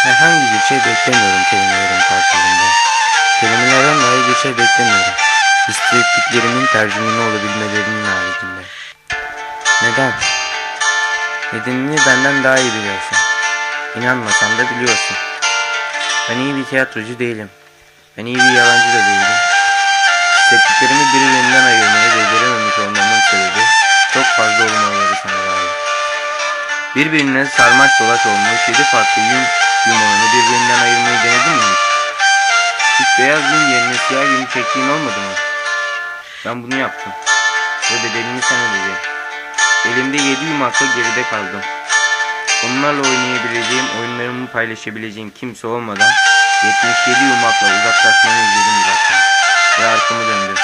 Herhangi bir şey beklemiyorum kelimelerin karşılığında. Kelimelerden dahi bir şey beklemiyorum. Hissettiklerimin tercümini olabilmelerinin haricinde. Neden? Nedenini benden daha iyi biliyorsun. İnanmasan da biliyorsun. Ben iyi bir tiyatrocu değilim. Ben iyi bir yalancı da değilim. Hissettiklerimi birbirinden ayırmayı becerememiş olmamın sebebi çok fazla olmaları sana dair. Birbirine sarmaş dolaş olmuş yedi farklı yün yumağını birbirinden ayırmayı denedin mi hiç? Hiç beyaz yün yerine siyah yün çektiğin olmadı mı? Ben bunu yaptım. Ve bedelini sen ödeyeceksin. Elimde yedi yumakla geride kaldım. Onlarla oynayabileceğim, oyunlarımı paylaşabileceğim kimse olmadan 77 yumakla uzaklaşmanı izledim uzaktan. Ve arkamı döndüm.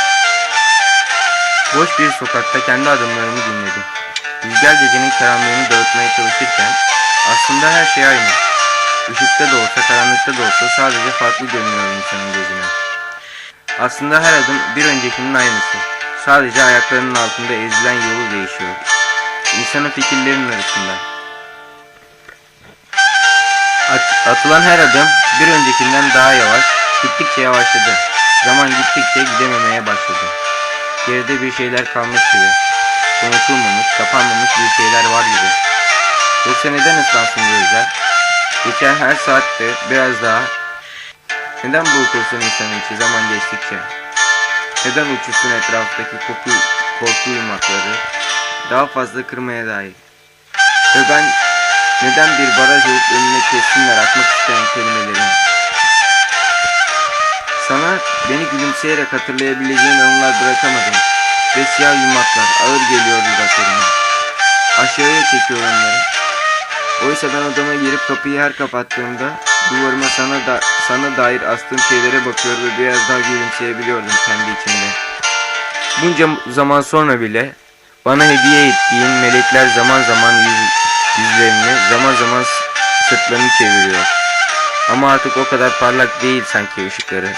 Boş bir sokakta kendi adımlarımı dinledim. Rüzgar gecenin karanlığını dağıtmaya çalışırken aslında her şey aynı. Işıkta da olsa karanlıkta da olsa sadece farklı görünüyor insanın gözüne. Aslında her adım bir öncekinin aynısı. Sadece ayaklarının altında ezilen yolu değişiyor. İnsanın fikirlerinin arasında. At- atılan her adım bir öncekinden daha yavaş, gittikçe yavaşladı. Zaman gittikçe gidememeye başladı. Geride bir şeyler kalmış gibi. Konuşulmamış, kapanmamış bir şeyler var gibi. Yoksa neden ıslansın gözler? Geçen her saatte biraz daha neden burkulsun insanın içi zaman geçtikçe? Neden uçuşsun etraftaki koku, korku yumakları? Daha fazla kırmaya dair. Ve ben neden bir baraj olup önüne kessinler akmak isteyen kelimelerin? Sana beni gülümseyerek hatırlayabileceğin anılar bırakamadım. Ve siyah yumaklar ağır geliyor dudaklarıma. Aşağıya çekiyor onları. Oysa ben odama girip kapıyı her kapattığımda duvarıma sana da sana dair astığım şeylere bakıyor ve biraz daha gülümseyebiliyordum kendi içimde. Bunca zaman sonra bile bana hediye ettiğin melekler zaman zaman yüz, yüzlerini, zaman zaman sırtlarını çeviriyor. Ama artık o kadar parlak değil sanki ışıkları.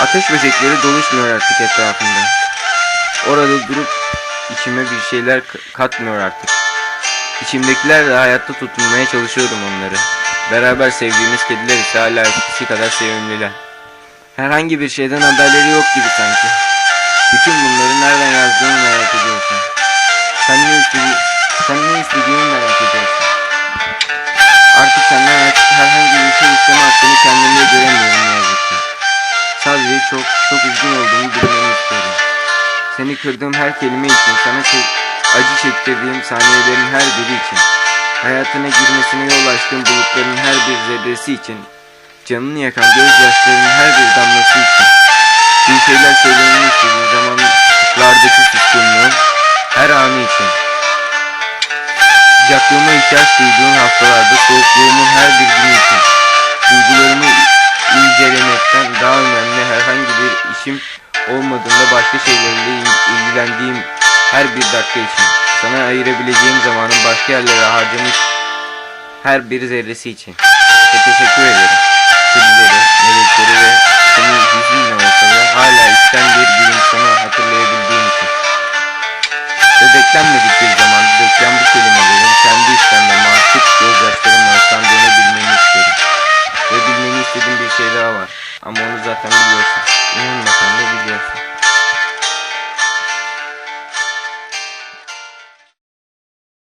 Ateş böcekleri doluşmuyor artık etrafında. Orada durup içime bir şeyler katmıyor artık. İçimdekilerle hayatta tutunmaya çalışıyordum onları. Beraber sevdiğimiz kediler ise hala eskisi kadar sevimliler. Herhangi bir şeyden haberleri yok gibi sanki. Bütün bunları nereden yazdığını merak ediyorsun. Sen ne istediğini, sen ne istediğini merak ediyorsun. Artık senden herhangi bir şey isteme hakkını kendimde göremiyorum ne yazık. Sadece çok çok üzgün olduğumu bilmeni istiyorum. Seni kırdığım her kelime için, sana çok acı çektirdiğim saniyelerin her biri için, hayatına girmesine yol açtığım bulutların her bir zerresi için, canını yakan gözyaşlarının her bir damlası için, bir şeyler söylemeni istediğin zamanlardaki suskunluğun her anı için, sıcaklığıma ihtiyaç duyduğun haftalarda soğukluğumun her bir günü için, duygularımı incelemekten daha önemli herhangi bir işim olmadığında başka şeylerle il- ilgilendiğim her bir dakika için, sana ayırabileceğim zamanın başka yerlere harcamış her bir zerresi için. Ve teşekkür ederim. Kedileri, melekleri ve senin hüzünle olsa da hala içten bir gülümseme hatırlayabildiğim için. Ve beklenmedik bir zamanda dökülen bu kelimelerin kendi istemle mahcup gözyaşlarımla ıslandığını bilmeni isterim. Ve bilmeni istediğim bir şey daha var. Ama onu zaten biliyorsun. Da biliyorsun.